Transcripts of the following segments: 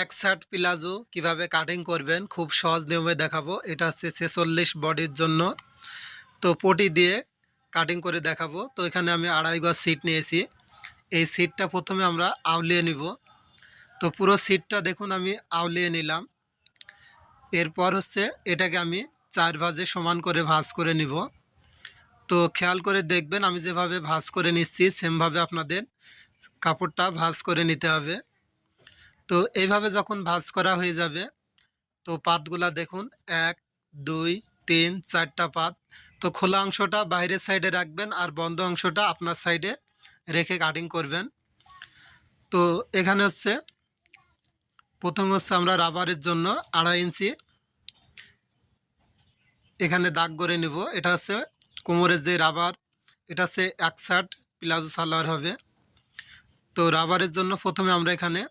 এক shirt palazzo কীভাবে cutting করবেন খুব সহজ নিয়মে দেখাবো। এটা হচ্ছে ছেচল্লিশ বডির জন্য। তো পটি দিয়ে কাটিং করে দেখাবো। তো এখানে আমি আড়াই গজ সিট নিয়েছি। এই সিটটা প্রথমে আমরা আউলিয়ে নিব। তো পুরো সিটটা দেখুন আমি আউলিয়ে নিলাম। এরপর হচ্ছে এটাকে আমি চার ভাজে সমান করে ভাজ করে নিব। তো খেয়াল করে দেখবেন আমি যেভাবে ভাজ করে নিচ্ছি সেমভাবে আপনাদের কাপড়টা ভাজ করে নিতে হবে। তো এইভাবে যখন ভাঁজ করা হয়ে যাবে, তো পাতগুলা দেখুন, এক, দুই, তিন, চারটা পাত। তো খোলা অংশটা বাইরের সাইডে রাখবেন আর বন্ধ অংশটা আপনার সাইডে রেখে কাটিং করবেন। তো এখানে হচ্ছে, প্রথম হচ্ছে আমরা রাবারের জন্য আড়াই ইঞ্চি এখানে দাগ করে নিব। এটা হচ্ছে কোমরের যে রাবার, এটা হচ্ছে এক শার্ট প্লাজো সালোয়ার হবে। তো রাবারের জন্য প্রথমে আমরা এখানে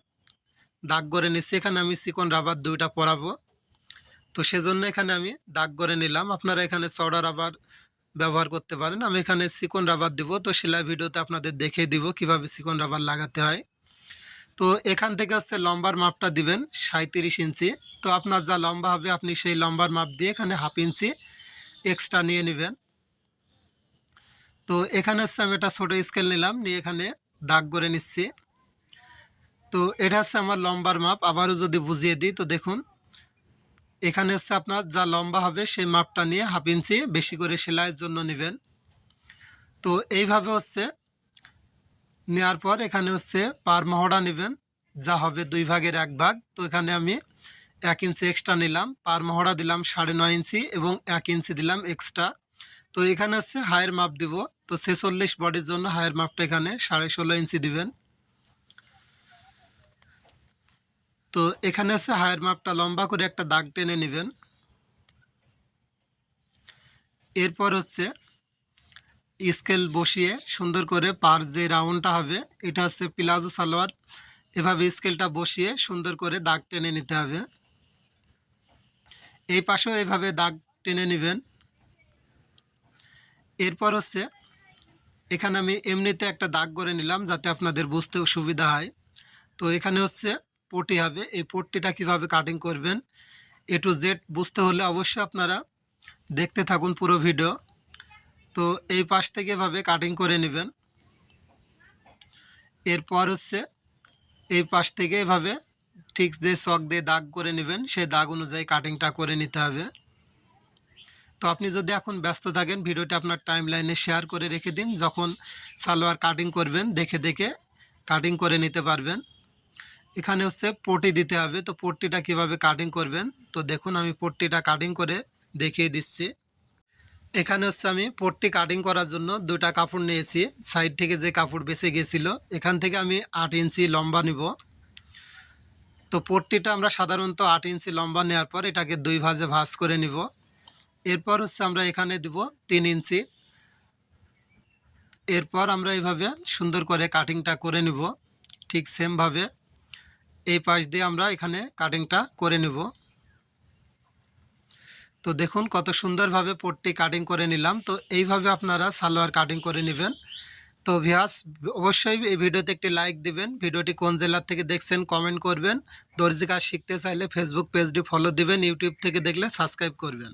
দাগ করে নিচ্ছি। এখানে আমি চিকন রাবার দুইটা পরাবো। তো সেজন্য এখানে আমি দাগ করে নিলাম। আপনারা এখানে চড়া রাবার ব্যবহার করতে পারেন। আমি এখানে চিকন রাবার দিব। তো সেলাই ভিডিওতে আপনাদের দেখিয়ে দিব কীভাবে চিকন রাবার লাগাতে হয়। তো এখান থেকে হচ্ছে লম্বার মাপটা দিবেন সাঁত্রিশ ইঞ্চি। তো আপনার যা লম্বা হবে আপনি সেই লম্বার মাপ দিয়ে এখানে হাফ ইঞ্চি এক্সট্রা নিয়ে নেবেন। তো এখানে হচ্ছে আমি একটা ছোটো স্কেল নিলাম। নিয়ে এখানে দাগ করে নিচ্ছি। তো এটা হচ্ছে আমার লম্বার মাপ। আবারও যদি বুঝিয়ে দিই, তো দেখুন, এখানে হচ্ছে আপনার যা লম্বা হবে সেই মাপটা নিয়ে হাফ ইঞ্চি বেশি করে সেলাইয়ের জন্য নেবেন। তো এইভাবে হচ্ছে নেওয়ার পর এখানে হচ্ছে পার মহড়া নেবেন, যা হবে দুই ভাগের এক ভাগ। তো এখানে আমি এক ইঞ্চি এক্সট্রা নিলাম, পার মহড়া দিলাম সাড়ে নয় ইঞ্চি এবং এক ইঞ্চি দিলাম এক্সট্রা তো এখানে হচ্ছে হায়ের মাপ দিব, তো ছেচল্লিশ বডির জন্য হায়ের মাপটা এখানে সাড়ে ষোলো ইঞ্চি দিবেন। তো এখানে হচ্ছে হায়ের মাপটা লম্বা করে একটা দাগ টেনে নেবেন। এরপর হচ্ছে স্কেল বসিয়ে সুন্দর করে পার যে রাউন্ডটা হবে, এটা হচ্ছে প্লাজো সালোয়ার। এভাবে স্কেলটা বসিয়ে সুন্দর করে দাগ টেনে নিতে হবে। এই পাশেও এভাবে দাগ টেনে নেবেন। এরপর হচ্ছে এখানে আমি এমনিতে একটা দাগ করে নিলাম যাতে আপনাদের বুঝতেও সুবিধা হয়। তো এখানে হচ্ছে পটি হবে। এই পট্টিটা কীভাবে কাটিং করবেন? এ টু জেড বুঝতে হলে অবশ্যই আপনারা দেখতে থাকুন পুরো ভিডিও তো এই পাশ থেকে এভাবে কাটিং করে নেবেন। এরপর হচ্ছে এই পাশ থেকে এভাবে ঠিক যে শখ দিয়ে দাগ করে নেবেন, সেই দাগ অনুযায়ী কাটিংটা করে নিতে হবে। তো আপনি যদি এখন ব্যস্ত থাকেন, ভিডিওটা আপনার টাইম লাইনে শেয়ার করে রেখে দিন। যখন সালোয়ার কাটিং করবেন, দেখে দেখে কাটিং করে নিতে পারবেন। এখানে হচ্ছে পটি দিতে হবে। তো পট্টিটা কীভাবে কাটিং করবেন? তো দেখুন আমি পট্টিটা কাটিং করে দেখিয়ে দিচ্ছি। এখানে হচ্ছে আমি পট্টি কাটিং করার জন্য দুটা কাপড় নিয়েছি। সাইড থেকে যে কাপড় বেঁচে গেছিল, এখান থেকে আমি আট ইঞ্চি লম্বা নিব। তো পট্টিটা আমরা সাধারণত আট ইঞ্চি লম্বা নেওয়ার পর এটাকে দুই ভাজে ভাজ করে নিব। এরপর হচ্ছে আমরা এখানে দিব তিন ইঞ্চি। এরপর আমরা এইভাবে সুন্দর করে কাটিংটা করে নিব। ঠিক সেমভাবে এই পাশ দিয়ে আমরা এখানে কাটিংটা করে নেব। তো দেখুন কত সুন্দরভাবে পট্টি কাটিং করে নিলাম। তো এইভাবে আপনারা সালোয়ার কাটিং করে নেবেন। তো ভিয়াস অবশ্যই এই ভিডিওতে একটি লাইক দিবেন। ভিডিওটি কোন জেলার থেকে দেখছেন কমেন্ট করবেন। দর্জি কাজ শিখতে চাইলে ফেসবুক পেজটি ফলো দিবেন। ইউটিউব থেকে দেখলে সাবস্ক্রাইব করবেন।